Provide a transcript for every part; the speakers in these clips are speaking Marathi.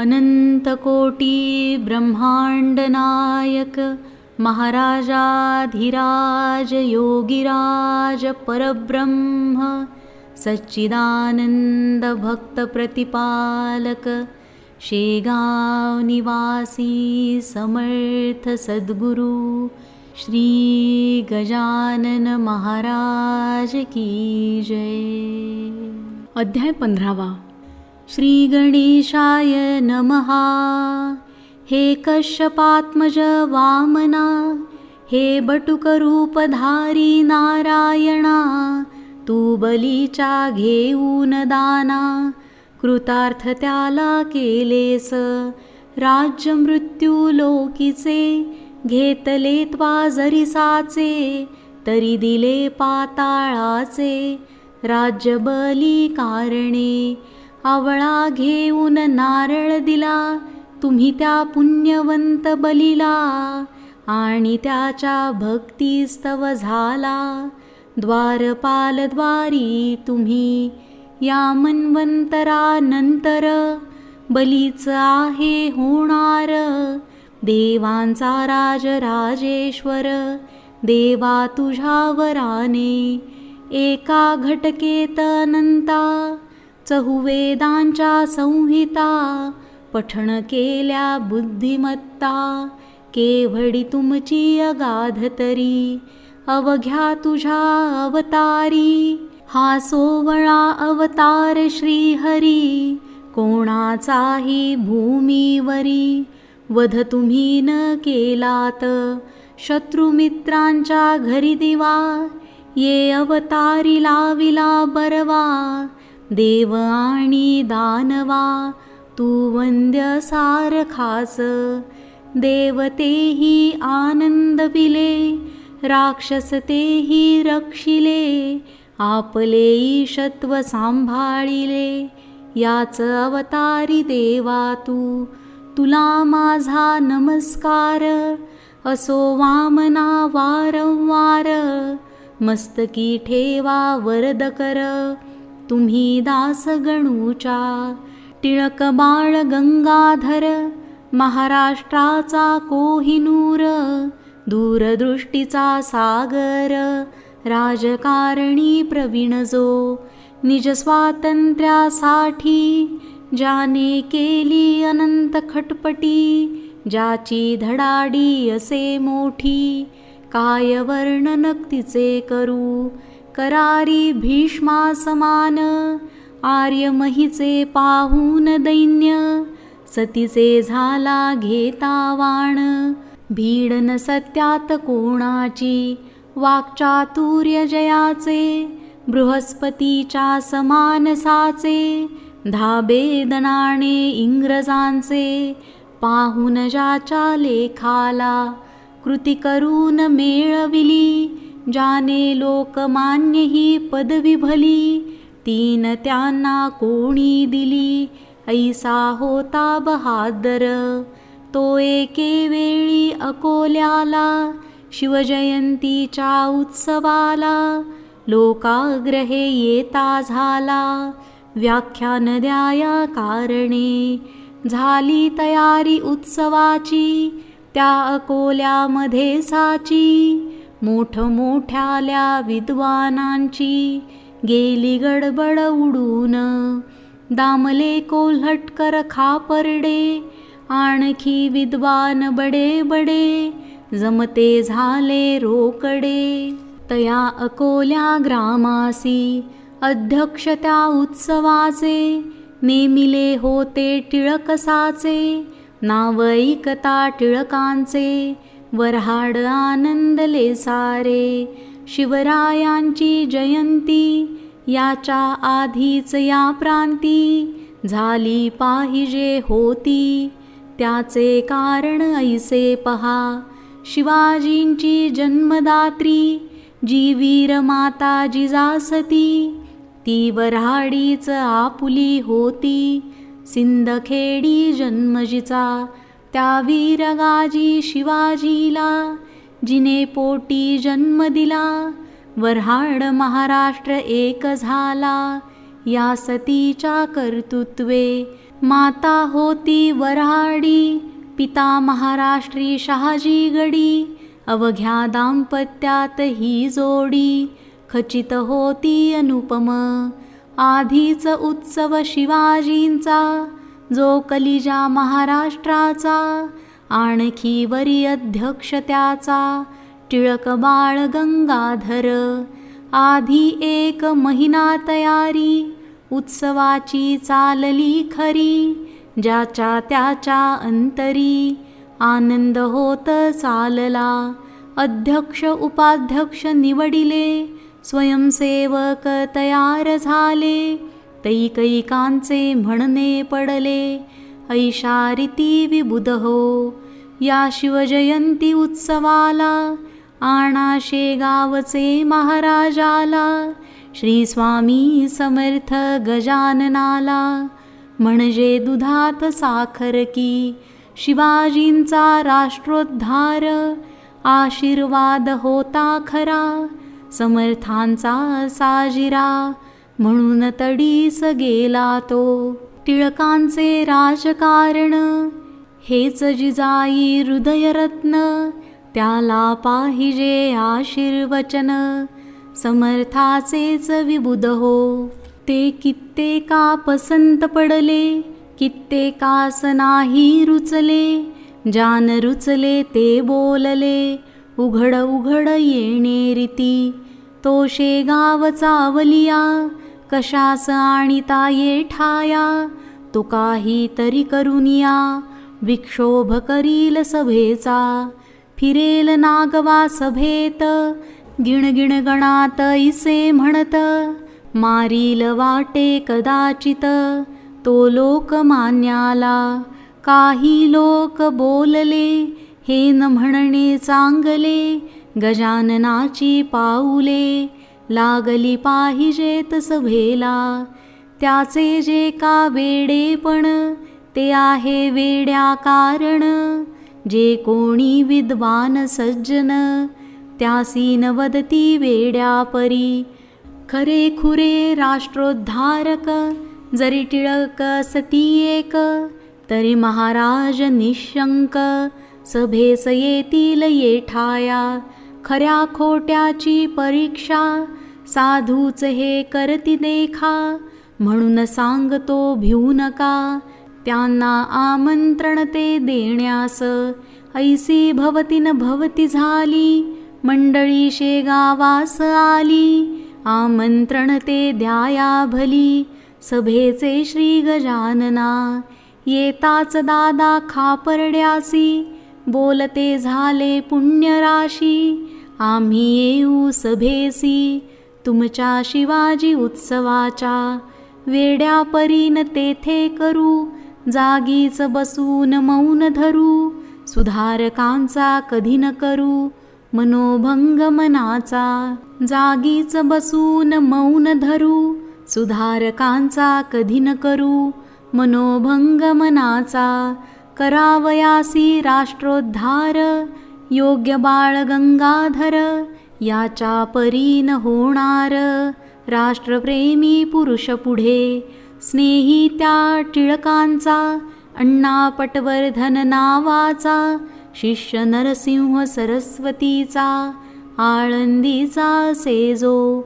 अनन्तकोटिब्रह्माण्डनायक महाराजाधिराज योगिराज परब्रह्म सच्चिदानन्दभक्तप्रतिपालक शेगावनिवासी समर्थ सद्गुरु श्रीगजाननमहाराजकी जय। अध्याय पन्धरा श्री गणेशाय नमः. हे कश्यपात्मज वामना हे बटुकरूपधारी नारायणा तू बलीचा घेऊन दाना कृतार्थ त्याला केलेस. राज्य मृत्यू लोकीचे घेतले त्वा जरी साचे तरी दिले पाताळाचे राज्य बली कारणे. आवळा घेऊन नारळ दिला. तुम्ही त्या पुण्यवंत बलीला आणि त्याच्या भक्तीस्तव झाला. द्वारपालद्वारी तुम्ही या मन्वंतरानंतर बलीचं आहे होणार. देवांचा राजराजेश्वर देवा तुझ्यावराने एका घटकेत अनंता. चहुवेदांच्या संहिता पठण केल्या बुद्धिमत्ता केवढी तुमची अगाध तरी अवघ्या तुझ्या अवतारी हा सोवळा अवतार श्रीहरी कोणाचाही भूमीवरी वध तुम्ही न केलात शत्रुमित्रांच्या घरी दिवा ये अवतारी लाविला बरवा देव आणि दानवा तू वंद्य सारखास देवतेही आनंद विले राक्षस तेही रक्षिले आपले ईशत्व सांभाळिले. याच अवतारी देवा तू तुला माझा नमस्कार. असो वामना वारंवार मस्तकी ठेवा वरद कर. तुम्ही दास गणूचा टिळक बाळ गंगाधर महाराष्ट्राचा कोहिनूर दूरदृष्टीचा सागर राजकारणी प्रवीण जो निज स्वातंत्र्यासाठी ज्याने केली अनंत खटपटी ज्याची धडाडी असे मोठी काय वर्णन तिचे करू? करारी भीष्मासमान आर्यमहीचे पाहून दैन्य सतीचे झाला घेता वाण. भीड न सत्यात कोणाची वाक्चातुर्य जयाचे बृहस्पतीच्या समानसाचे धाबे दणाणे इंग्रजांचे पाहून ज्याच्या लेखाला कृती करून मेळविली ज्याने लोकमान्य ही पदवी भली तीन त्यांना कोणी दिली? ऐसा होता बहादर. तो एके वेळी अकोल्याला शिवजयंतीच्या उत्सवाला लोकाग्रहे येता झाला. व्याख्यान द्याया कारणे झाली तयारी उत्सवाची त्या अकोल्यामध्ये साची. मोठमोठ्याल्या विद्वानांची गेली गडबड उडून. दामले कोल्हटकर खापर्डे आणखी विद्वान बडे बडे जमते झाले रोकडे. तया अकोल्या ग्रामासी अध्यक्ष त्या उत्सवाचे नेमिले होते टिळकसाचे नाव ऐकता टिळकांचे वऱ्हाड आनंदले सारे. शिवरायांची जयंती याच्या आधीच या प्रांती झाली पाहिजे होती. त्याचे कारण ऐसे पहा शिवाजींची जन्मदात्री जी वीर माता जिजासती ती वऱ्हाडीच आपुली होती. सिंदखेडी जन्मजीचा त्या वीरगाजी शिवाजीला जिने पोटी जन्म दिला वऱ्हाड महाराष्ट्र एक झाला. या सतीच्या कर्तृत्वे माता होती वराडी पिता महाराष्ट्री शहाजी गडी. अवघ्या दाम्पत्यात ही जोडी खचित होती अनुपम. आधीच उत्सव शिवाजींचा जो कलिजा महाराष्ट्राचा आणखी वरी अध्यक्ष त्याचा टिळक बाळ गंगाधर आधी एक महिना तयारी उत्सवाची चालली खरी ज्याच्या त्याच्या अंतरी आनंद होत चालला. अध्यक्ष उपाध्यक्ष निवडिले स्वयंसेवक तयार झाले. तैकैकांचे म्हणणे पडले ऐशारिती विबुध हो. या शिवजयंती उत्सवाला आणा शेगावचे महाराजाला श्री स्वामी समर्थ गजाननाला म्हणजे दुधात साखर की शिवाजींचा राष्ट्रोद्धार आशीर्वाद होता खरा समर्थांचा साजिरा म्हणून तडीस गेला तो. टिळकांचे राजकारण हेच जिजाई हृदयरत्न त्याला पाहिजे आशीर्वचन समर्थाचेच विबुध हो. ते कित्येका पसंत पडले कित्येकास नाही रुचले जान रुचले ते बोलले उघड उघड येणे रीती. तो शेगावचा वलिया कशास आणिता ये ठाया? तो काही तरी करून या. विक्षोभ करील सभेचा. फिरेल नागवा सभेत. गिणगिण गणात इसे म्हणत. मारील वाटे कदाचित. तो लोकमान्याला काही लोक बोलले हे न म्हणणे चांगले. गजाननाची पाऊले. लागली पाहिजेत सभेला त्याचे जे का वेडेपण ते आहे वेड्या कारण. जे कोणी विद्वान सज्जन त्यासी नवदती वेड्या परी. खरे खुरे राष्ट्रोद्धारक जरी टिळक सती एक तरी महाराज निशंक. सभेस येतील येठाया खऱ्या खोट्याची परीक्षा साधूच हे करती देखा म्हणून सांगतो भिऊ नका. त्यांना आमंत्रण ते देण्यास ऐसी भवतीन भवती झाली मंडळी शेगावास आली. आमंत्रण ते द्याया भली सभेचे श्री गजानना. येताच दादा खापर्ड्यासी बोलते झाले पुण्यराशी. आम्ही येऊ सभेसी तुमच्या शिवाजी उत्सवाच्या वेड्या परीन तेथे करू जागीच बसून मौन धरू सुधारकांचा कधी न करू मनोभंग मनाचा जागीच बसून मौन धरू सुधारकांचा कधी न करू मनोभंग मनाचा करावयासी राष्ट्रोद्धार योग्य बाळ गंगाधर याच्या परीन होणार. राष्ट्रप्रेमी पुरुष पुढे. स्नेही त्या टिळकांचा अण्णा पटवर्धन नावाचा शिष्य नरसिंह सरस्वतीचा आळंदीचा सेजो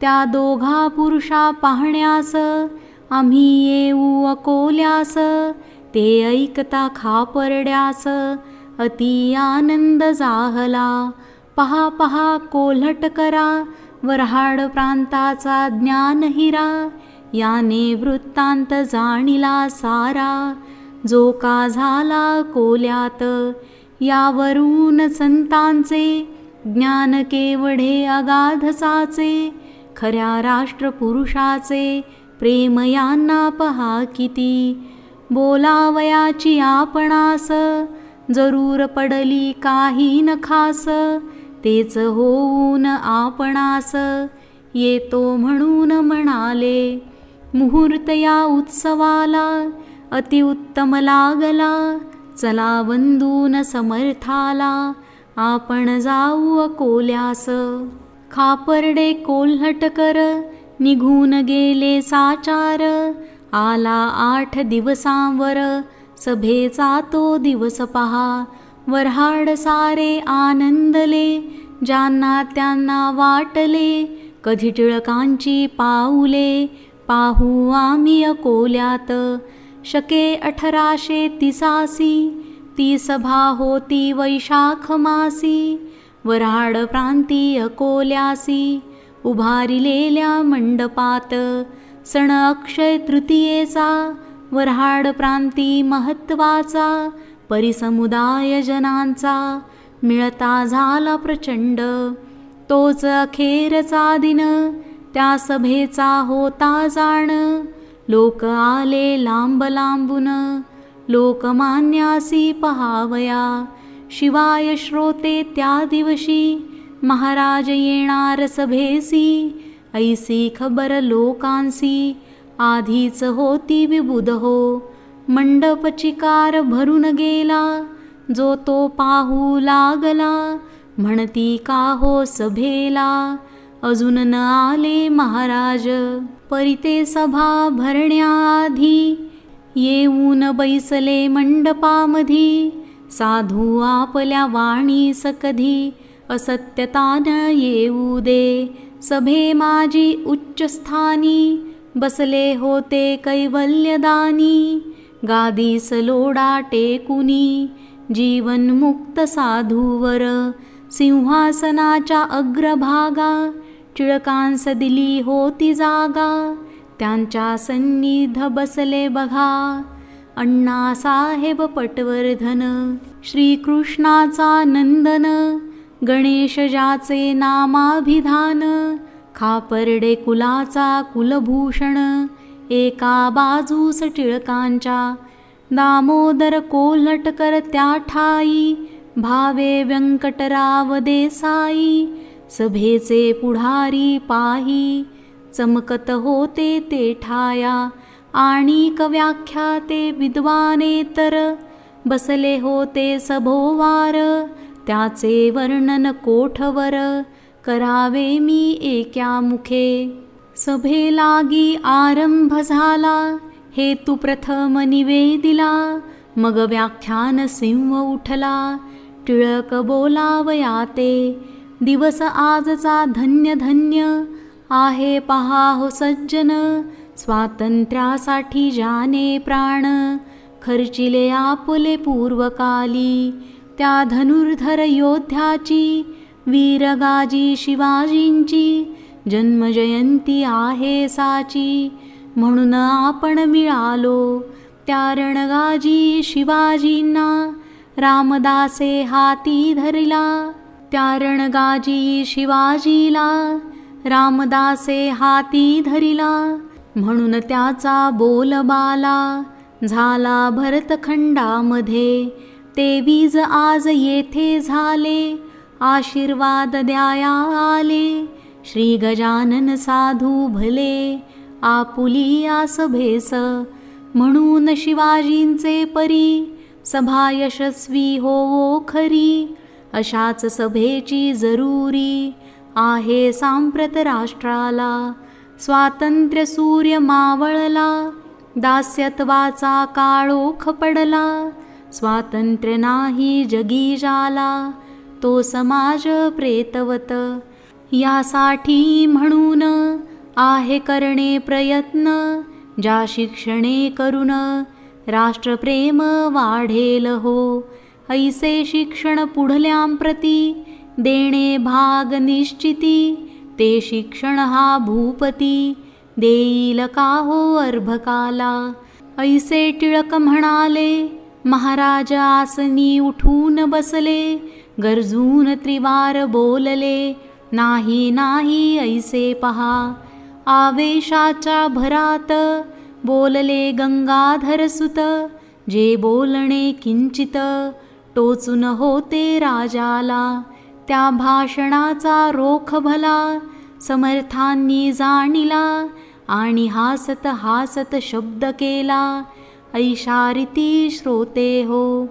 त्या दोघा पुरुषा पाहण्यास आम्ही येऊ अकोल्यास. ते ऐकता खापरड्यास अति आनंद जाहला. पहा पहा कोल्हट करा वऱ्हाड प्रांताचा ज्ञानहिरा याने वृत्तांत जाणिला सारा जो का झाला कोल्यात यावरून संतांचे ज्ञान केवढे अगाधसाचे खऱ्या राष्ट्रपुरुषाचे प्रेम यांना पहा किती बोलावयाची आपणास जरूर पडली काही न खास तेच होऊन आपणास येतो म्हणून म्हणाले. मुहूर्त या उत्सवाला अतिउत्तम लागला. चला बंदून समर्थाला आपण जाऊ अकोल्यास. खापर्डे कोल्हटकर निघून गेले साचार. आला आठ दिवसांवर सभेचा तो दिवस पहा. वऱ्हाड सारे आनंदले ज्यांना त्यांना वाटले कधी टिळकांची पाऊले पाहू आम्ही अकोल्यात. शके अठराशे तिसासी ती सभा होती वैशाख मासी. वऱ्हाड प्रांती अकोल्यासी उभारिलेल्या मंडपात. सण अक्षय तृतीयेचा वऱ्हाड प्रांती महत्त्वाचा. परिसमुदाय जनांचा मिळता झाला प्रचंड. तोच अखेरचा दिन त्या सभेचा होता जाण. लोक आले लांब लांबून लोकमान्यासी पहावया. शिवाय श्रोते त्या दिवशी महाराज येणार सभेसी. ऐसी खबर लोकांसी आधीच होती विबुध हो. मंडप चिकार भरून गेला जो तो पाहू लागला म्हणती का हो सभेला? अजून न आले महाराज परिते सभा भरण्याआधी येऊन बैसले मंडपामधी साधू आपल्या वाणीस कधी असत्यतान येऊ दे सभे माझी उच्चस्थानी बसले होते कैवल्यदानी गादीस लोडा टेकुनी जीवनमुक्त साधूवर सिंहासनाच्या अग्रभागा टिळकांस दिली होती जागा त्यांच्या सन्निध बसले बघा. अण्णासाहेब पटवर्धन श्रीकृष्णाचा नंदन गणेश ज्याचे नामाभिधान खापर्डे कुलाचा कुलभूषण एका बाजूस टिळकांच्या दामोदर कोल्हटकर त्या ठाई. भावे व्यंकटराव देसाई. सभेचे पुढारी पाही. चमकत होते ते ठाया. आणि व्याख्याते विद्वानेतर बसले होते सभोवार. त्याचे वर्णन कोठवर? करावे मी एक्या मुखे. सभे लागी आरंभ झाला. हेतू प्रथम निवेदिला मग व्याख्यान सिंह उठला. टिळक बोलावया ते दिवस आजचा धन्य धन्य आहे पहा हो सज्जन स्वातंत्र्यासाठी जाने प्राण खर्चिले आपुले पूर्वकाली त्या धनुर्धर योद्ध्याची वीरगाजी शिवाजींची जन्मजयंती आहे साची म्हणून आपण मिळालो. त्या रणगाजी शिवाजींना रामदासे हाती धरला. त्या रणगाजी शिवाजीला रामदासे हाती धरिला. म्हणून त्याचा बोलबाला झाला भरतखंडामध्ये. ते बीज आज येथे झाले आशीर्वाद द्याया आले. श्री गजानन साधू भले आपुलिया सभेस. म्हणून शिवाजींचे परी सभा यशस्वी होवो खरी. अशाच सभेची जरुरी आहे सांप्रत राष्ट्राला. स्वातंत्र्य सूर्य मावळला दास्यत्वाचा काळोख पडला. स्वातंत्र्य नाही जगी जाला तो समाज प्रेतवत. यासाठी म्हणून आहे करणे प्रयत्न ज्या शिक्षणे करून राष्ट्रप्रेम वाढेल हो. ऐसे शिक्षण पुढल्यांप्रती देणे भाग निश्चिती ते शिक्षण हा भूपती देईल का हो अर्भकाला? ऐसे टिळक म्हणाले महाराज आसनी उठून बसले गरजून त्रिवार बोलले नाही नाही ऐसे पहा. आवेशाच्या भरात बोलले गंगाधर सुत. जे बोलणे किंचित टोचून होते राजाला. त्या भाषणाचा रोख भला समर्थांनी जाणिला आणि हासत हासत शब्द केला. ऐशारिती श्रोते हो.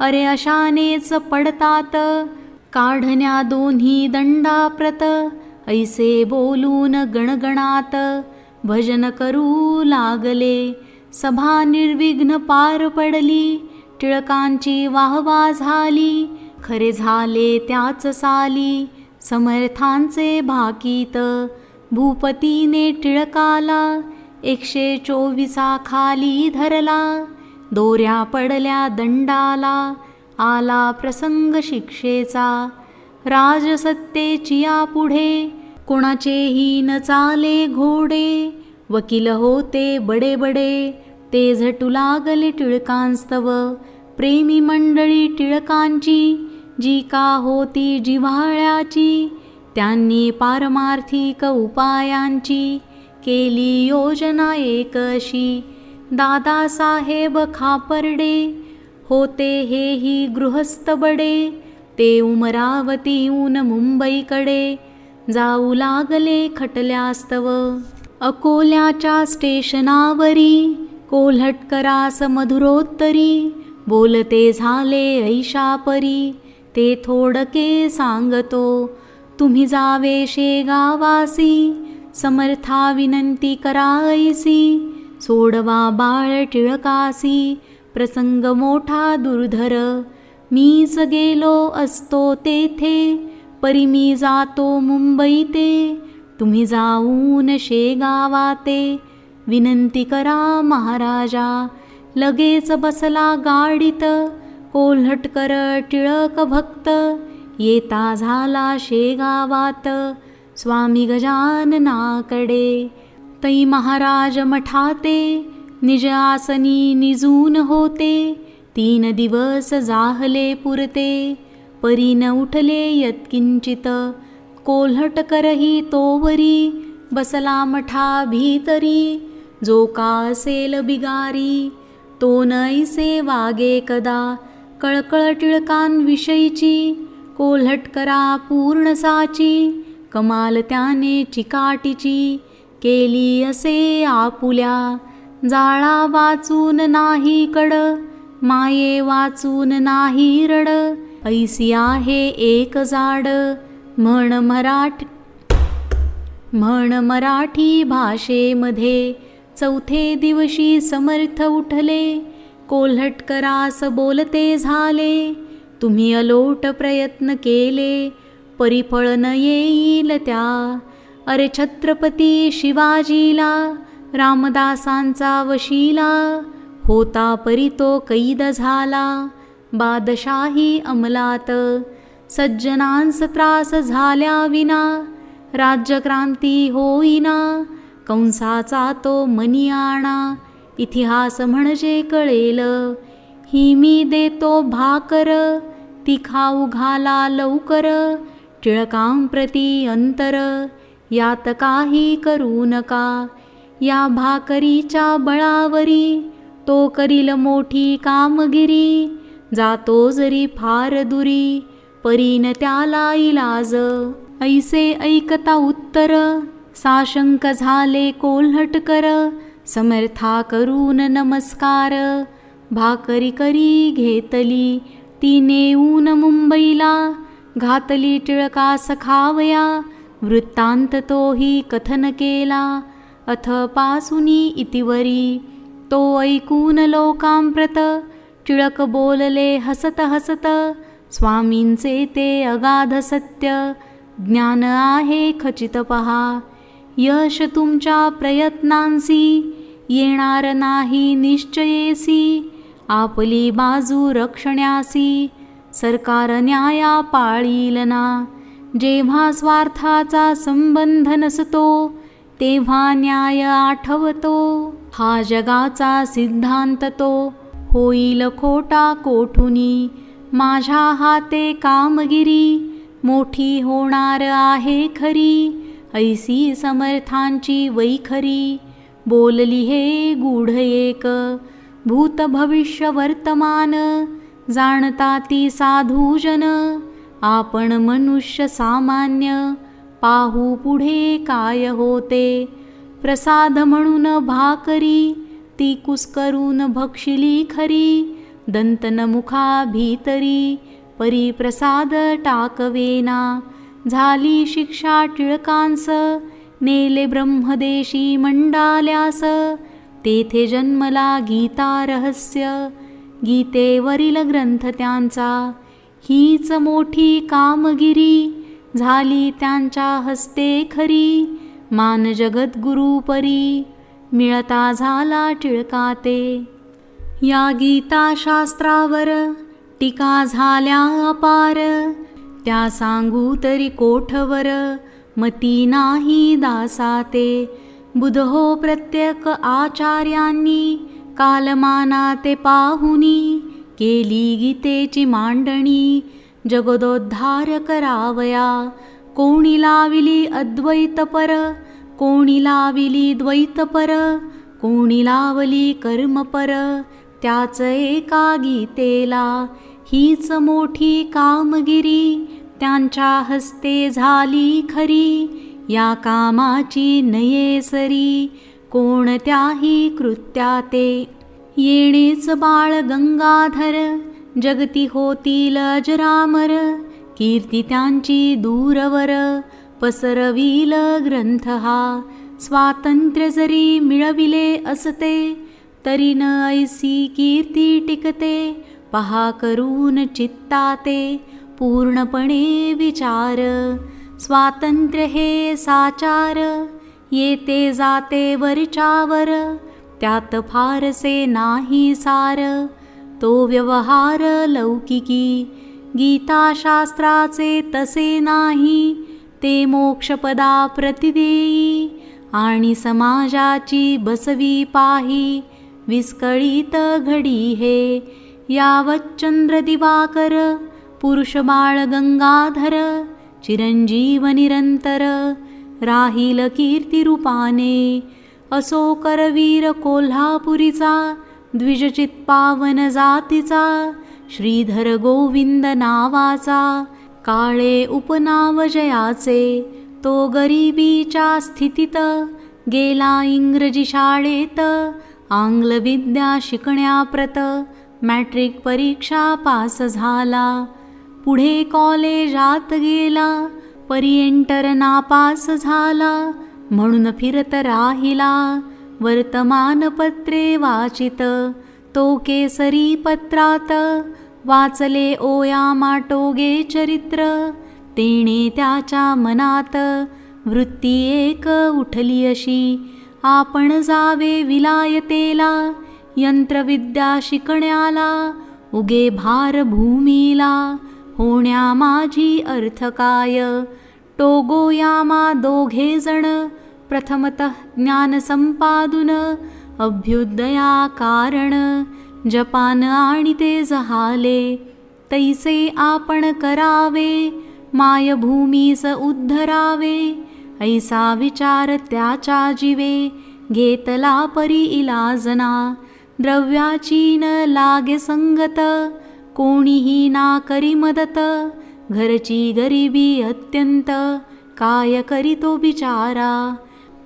अरे अशानेच पडतात काढण्या दोन्ही दंडाप्रत ऐसे बोलून गणगणात भजन करू लागले. सभा निर्विघ्न पार पडली टिळकांची वाहवा झाली. खरे झाले त्याच साली समर्थांचे भाकीत. भूपतीने टिळकाला एकशे चोवीसा खाली धरला. दोऱ्या पडल्या दंडाला आला प्रसंग शिक्षेचा. राजसत्तेची या पुढे कोणाचेही न चाले घोडे. वकील होते बडे बडे ते झटू लागले टिळकांस्तव. प्रेमी मंडळी टिळकांची जी का होती जिव्हाळ्याची त्यांनी पारमार्थिक उपायांची केली योजना एकशी. दादासाहेब खापर्डे होते हेही गृहस्थ बडे ते उमरावतीहून मुंबईकडे. जाऊ लागले खटल्यास्तव. अकोल्याच्या स्टेशनावरी. कोल्हटकरास मधुरोत्तरी. बोलते झाले ऐशापरी. ते थोडके सांगतो. तुम्ही जावे शेगावासी. समर्था विनंती करायसी. सोडवा बाळ टिळकासी. प्रसंग मोठा दुर्धर. मीच गेलो असतो तेथे परी मी जातो मुंबई ते तुम्ही जाऊन शेगावाते. विनंती करा महाराजा लगेच बसला गाडीत. कोल्हटकर टिळक भक्त येता झाला शेगावात. स्वामी गजाननाकडे तै महाराज मठाते. निज आसनी निजून होते. तीन दिवस जाहले पुरते. परी न उठले यत्किंचित. कोल्हटकरही तोवरी. बसला मठा भीतरी. जो का असेल बिगारी. तो नैसे वागे कदा. कळकळ टिळकांविषयीची कोल्हटकरा पूर्ण साची. कमाल त्याने चिकाटीची. केली असे आपुल्या. जाळा वाचून नाही कड माये वाचून नाही रड ऐसी आहे एक जाड म्हण मराठी म्हण मराठी भाषेमध्ये चौथे दिवशी समर्थ उठले कोल्हटकरास बोलते झाले तुम्ही अलोट प्रयत्न केले परिफळ न येईल त्या अरे छत्रपती शिवाजीला रामदासांचा वशिला होता परी तो कैद झाला. बादशाही अंमलात सज्जनांस त्रास झाल्या विना राज्यक्रांती होईना कंसाचा तो मनियाणा इतिहास म्हणजे कळेल ही मी देतो भाकर ती खाऊ घाला लवकर टिळकांप्रती अंतर यात काही करू नका. या भाकरीच्या बळावरी. तो करील मोठी कामगिरी. जातो जरी फार दुरी परीन त्याला इलाज. ऐसे ऐकता उत्तर साशंक झाले कोल्हटकर समर्था करून नमस्कार. भाकरी करी घेतली ती नेऊन मुंबईला. घातली टिळकास खावया वृत्तांत तोही कथन केला. अथ पासुनी इतिवरी तो ऐकून लोकांप्रत टिळक बोलले हसत हसत स्वामींचे ते अगाध सत्य ज्ञान आहे खचित पहा। यश तुमच्या प्रयत्नांसी येणार नाही निश्चयेसी आपली बाजू रक्षण्यासी सरकार न्याया पाळील ना जेव्हा स्वार्थाचा संबंध नसतो तेव्हा न्याय आठवतो. हा जगाचा सिद्धांत तो. होईल खोटा कोठुनी. माझ्या हाते कामगिरी. मोठी होणार आहे खरी. ऐसी समर्थांची वैखरी. बोलली हे गूढ एक. भूत भविष्य वर्तमान. जाणता ती साधूजन. आपण मनुष्य सामान्य. पाहू पुढे काय होते. प्रसाद म्हणून भाकरी ती कुस्करून भक्षिली खरी. दंतन मुखा भीतरी परी प्रसाद टाकवेना. झाली शिक्षा टिळकांस नेले ब्रह्मदेशी मंडाल्यास. तेथे जन्मला गीता रहस्य गीतेवरील ग्रंथ त्यांचा. हीच मोठी कामगिरी झाली त्यांच्या हस्ते खरी. मान जगद्गुरु परी. मिळता झाला टिळका ते. या गीताशास्त्रावर टीका झाल्या अपार. त्या सांगू तरी कोठवर? मती नाही दासाते बुध हो प्रत्येक आचार्यांनी. कालमाना ते पाहुनी. केली गीतेची मांडणी. जगदोद्धार करावया कोणी लाविली अद्वैत पर कोणी लाविली द्वैत पर कोणी लावली कर्मपर त्याच एका गीतेला हीच मोठी कामगिरी त्यांच्या हस्ते झाली खरी या कामाची नये सरी कोणत्याही कृत्याते. येणेच बाळ गंगाधर जगती होतील अजरामर कीर्ती त्यांची दूरवर पसरविल ग्रंथ हा. स्वातंत्र्य जरी मिळविले असते तरी न ऐसी कीर्ती टिकते पहा करून चित्ताते पूर्णपणे विचार. स्वातंत्र्य हे साचार येते जाते वरच्यावर त्यात फारसे नाही सार. तो व्यवहार लौकिकी. गीताशास्त्राचे तसे नाही ते मोक्षपदा प्रतिदेयी. आणि समाजाची बसवी पाही विस्कळीत घडी हे. यावच्चंद्र चंद्र दिवाकर पुरुष बाळ गंगाधर चिरंजीव निरंतर राहील कीर्तिरूपाने. असो करवीर कोल्हापुरीचा द्विजचित पावन जातीचा श्रीधर गोविंद नावाचा काळे उपनाव जयाचे तो गरिबीच्या स्थितीत गेला इंग्रजी शाळेत आंग्ल विद्या शिकण्याप्रत मॅट्रिक परीक्षा पास झाला. पुढे कॉलेजात गेला परिएंटर नापास झाला म्हणून फिरत राहिला. वर्तमानपत्रे वाचित. तो केसरी पत्रात वाचले ओया माटोगे चरित्र. तेणे त्याच्या मनात वृत्ती एक उठली अशी. आपण जावे विलायतेला यंत्रविद्या शिकण्याला उगे भार भूमीला. होण्या माझी अर्थ काय? टोगो यामा दोघे जण प्रथमतः ज्ञानसंपादून अभ्युदया कारण जपान आणि ते जहाले तैसे आपण करावे मायभूमीस उद्धरावे ऐसा विचार त्याच्या जीवे घेतला परी इलाजना द्रव्याची न लागे संगत कोणीही ना करी मदत घरची गरिबी अत्यंत काय करीतो बिचारा?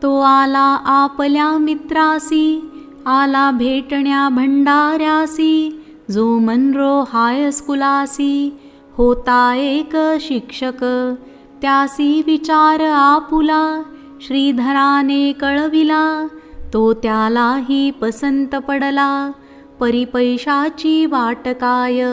तो आला आपल्या मित्रासी आला भेटण्या भंडाऱ्यासी जो मनरो हायस्कुलासी होता एक शिक्षक. त्यासी विचार आपुला श्रीधराने कळविला तो त्यालाही पसंत पडला. परिपैशाची वाट काय?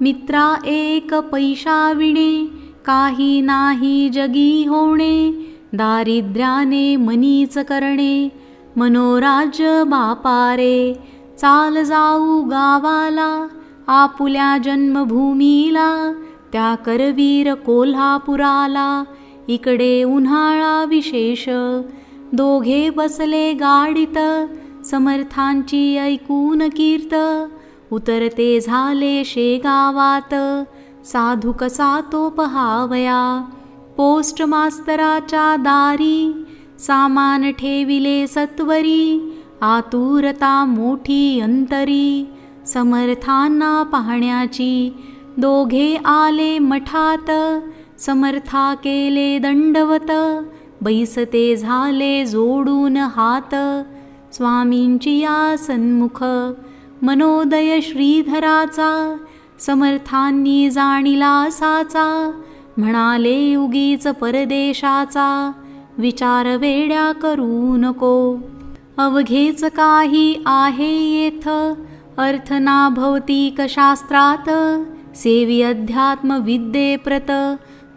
मित्रा एक पैशा विणे काही नाही जगी होणे दारिद्र्याने मनीच करणे मनोराज्य बापारे चाल जाऊ गावाला आपुल्या जन्मभूमीला त्या करवीर कोल्हापुराला इकडे उन्हाळा विशेष. दोघे बसले गाडीत समर्थांची ऐकून कीर्त. उतरते झाले शेगावात साधू कसा तो पहावया? पोस्ट मास्तराच्या दारी सामान ठेविले सत्वरी आतुरता मोठी अंतरी समर्थांना पाहण्याची दोघे आले मठात समर्था केले दंडवत बैसते झाले जोडून हात स्वामींची या सन्मुख मनोदय श्रीधराचा समर्थांनी जाणिला साचा म्हणाले उगीच परदेशाचा विचार वेड्या करू नको. अवघेच काही आहे येथ अर्थ ना भौतिक शास्त्रात सेवी अध्यात्म विद्येप्रत.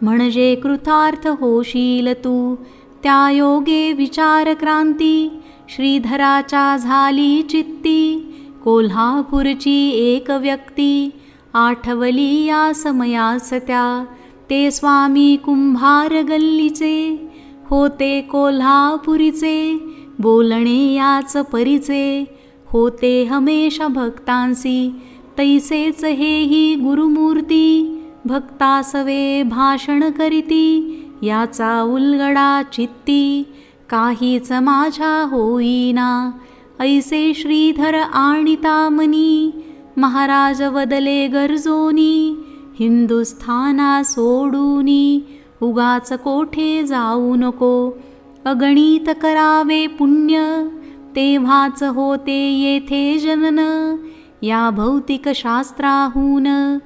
म्हणजे कृतार्थ होशील तू त्या योगे विचार क्रांती श्रीधराच्या झाली चित्ती कोल्हापूरची एक व्यक्ती आठवली या समयास त्या. ते स्वामी कुंभार गल्लीचे होते कोल्हापुरीचे बोलणे याच परीचे होते हमेशा भक्तांसी तैसेच हेही गुरुमूर्ती भक्तासवे भाषण करीती याचा उलगडा चित्ती काहीच माझ्या होईना. ऐसे श्रीधर आणिता मनी महाराज वदले गरजोनी हिंदुस्थाना सोडूनी उगाच कोठे जाऊ नको? अगणित करावे पुण्य तेव्हाच होते येथे जनन. या भौतिक शास्त्राहून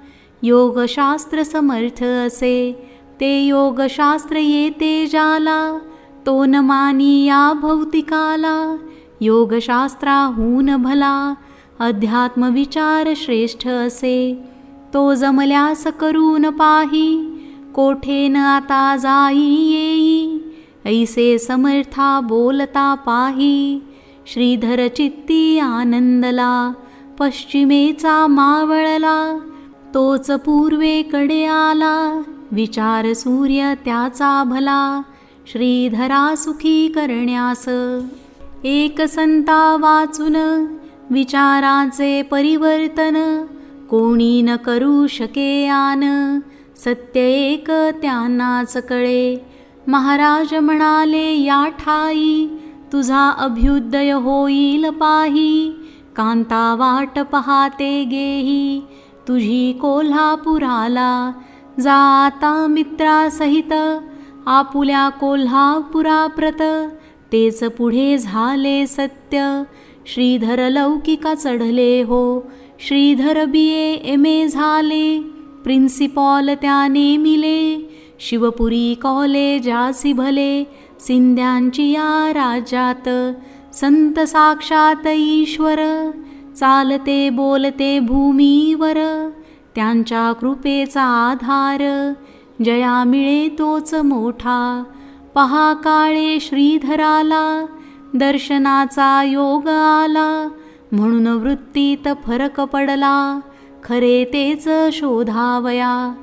योगशास्त्र समर्थ असे. ते योगशास्त्र येते जाला तो न मानी या भौतिकाला. योगशास्त्राहून भला अध्यात्मविचार श्रेष्ठ असे. तो जमल्यास करून पाही कोठे न आता जाई येई? ऐसे समर्था बोलता पाही श्रीधर चित्ती आनंदला पश्चिमेचा मावळला तोच पूर्वेकडे आला विचार सूर्य त्याचा भला श्रीधरा सुखी करण्यास. एक संता वाचून विचाराचे परिवर्तन कोणी न करू शके आन. सत्य एक त्यांनाच कळे. महाराज म्हणाले या ठाई तुझा अभ्युदय होईल पाही. कांता वाट पहाते गेही. तुझी कोल्हापुराला जाता मित्रासहित. आपुल्या कोल्हापुराप्रत तेच पुढे झाले सत्य. श्रीधर लौकिका चढले हो. श्रीधर बी एम ए झाले प्रिन्सिपॉल त्याने मिले शिवपुरी कॉलेजासी भले सिंध्यांची या राज्यात संत साक्षात ईश्वर चालते बोलते भूमीवर त्यांच्या कृपेचा आधार जया मिळे तोच मोठा. पहा काळे श्रीधराला दर्शनाचा योग आला म्हणून वृत्तीत फरक पडला. खरे तेच शोधावया.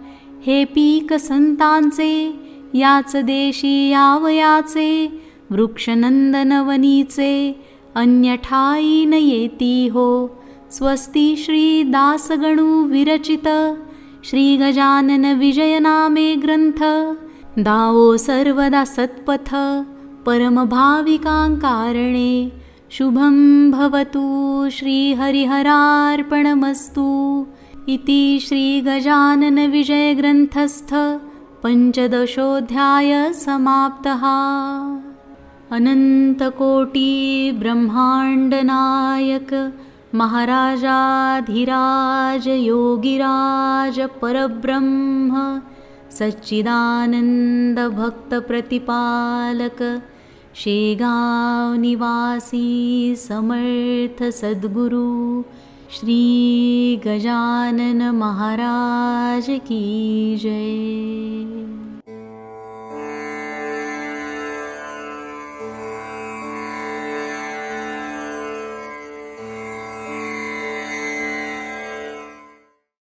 हे पीक संतांचे याच देशी यावयाचे वृक्षनंदनवनीचे अन्य ठाई न येती हो. स्वस्ती श्री दासगणू विरचित श्री गजानन विजयनामे ग्रंथ दावो सर्वदा सत्पथ परमभाविकांकारणे. शुभं भवतु श्रीहरिहरार्पणमस्तु इति श्रीगजाननविजयग्रन्थस्थ पञ्चदशोऽध्याय समाप्तः। अनन्तकोटिब्रह्माण्डनायक महाराजाधिराज योगिराज परब्रह्म सच्चिदानन्दभक्तप्रतिपालक शेगाव निवासी समर्थ सद्गुरु श्री गजानन महाराज की जय